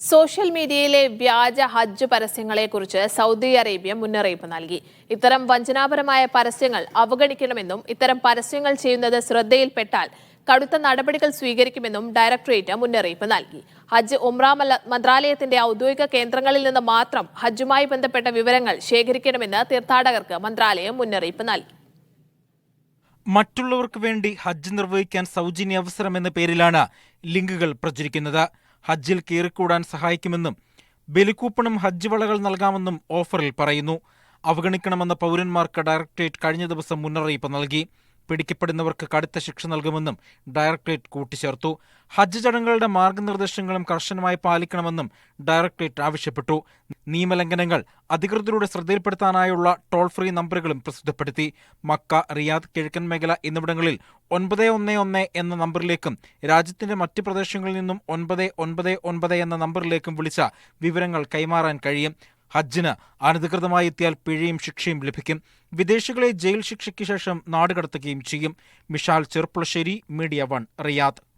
Social മീഡിയയിലെ വ്യാജ ഹജ്ജ് പരസ്യങ്ങളെക്കുറിച്ച് Saudi Arabia മുന്നറിയിപ്പ് നൽകി. ഇത്തരം വഞ്ചനാപരമായ പരസ്യങ്ങൾ അവഗണിക്കണമെന്നും ഇത്തരം പരസ്യങ്ങൾ ചെയ്യുന്നത് ശ്രദ്ധയിൽപ്പെട്ടാൽ കടുത്ത നടപടികൾ സ്വീകരിക്കുമെന്നും ഡയറക്ടറേറ്റ് മുന്നറിയിപ്പ് നൽകി. ഹജ്ജ് ഉംറ മന്ത്രാലയത്തിന്റെ ഔദ്യോഗിക കേന്ദ്രങ്ങളിൽ നിന്ന് മാത്രം ഹജ്ജുമായി ബന്ധപ്പെട്ട വിവരങ്ങൾ ശേഖരിക്കണമെന്ന് തീർത്ഥാടകർക്ക് മന്ത്രാലയം മുന്നറിയിപ്പ് നൽകി. മറ്റുള്ളവർക്ക് വേണ്ടി ഹജ്ജ് നിർവഹിക്കാൻ സൗജന്യ അവസരം എന്ന പേരിലാണ് ലിങ്കുകൾ പ്രചരിക്കുന്നത്. ഹജ്ജിൽ കീറിക്കൂടാൻ സഹായിക്കുമെന്നും ബലിക്കൂപ്പണും ഹജ്ജ് വളകൾ നൽകാമെന്നും ഓഫറിൽ പറയുന്നു. അവഗണിക്കണമെന്ന പൗരന്മാർക്ക് ഡയറക്ടറേറ്റ് കഴിഞ്ഞ ദിവസം മുന്നറിയിപ്പ് നൽകി. പിടിക്കപ്പെടുന്നവർക്ക് കടുത്ത ശിക്ഷ നൽകുമെന്നും ഡയറക്ടറേറ്റ് കൂട്ടിച്ചേർത്തു. ഹജ്ജ് ചടങ്ങുകളുടെ മാർഗനിർദ്ദേശങ്ങളും കർശനമായി പാലിക്കണമെന്നും ഡയറക്ടറേറ്റ് ആവശ്യപ്പെട്ടു. നിയമലംഘനങ്ങൾ അധികൃതരുടെ ശ്രദ്ധയിൽപ്പെടുത്താനായുള്ള ടോൾ ഫ്രീ നമ്പറുകളും പ്രസിദ്ധപ്പെടുത്തി. മക്ക റിയാദ് കിഴക്കൻ മേഖല എന്നിവിടങ്ങളിൽ ഒൻപത് ഒന്ന് ഒന്ന് എന്ന നമ്പറിലേക്കും രാജ്യത്തിന്റെ മറ്റ് പ്രദേശങ്ങളിൽ നിന്നും ഒൻപത് ഒൻപത് ഒൻപത് എന്ന നമ്പറിലേക്കും വിളിച്ച വിവരങ്ങൾ കൈമാറാൻ കഴിയും. ഹജ്ജിന് അനധികൃതമായി എത്തിയാൽ പിഴയും ശിക്ഷയും ലഭിക്കും. വിദേശികളെ ജയിൽ ശിക്ഷയ്ക്ക് ശേഷം നാടുകടത്തുകയും ചെയ്യും. Mishal Cherpulassery media one Riyadh.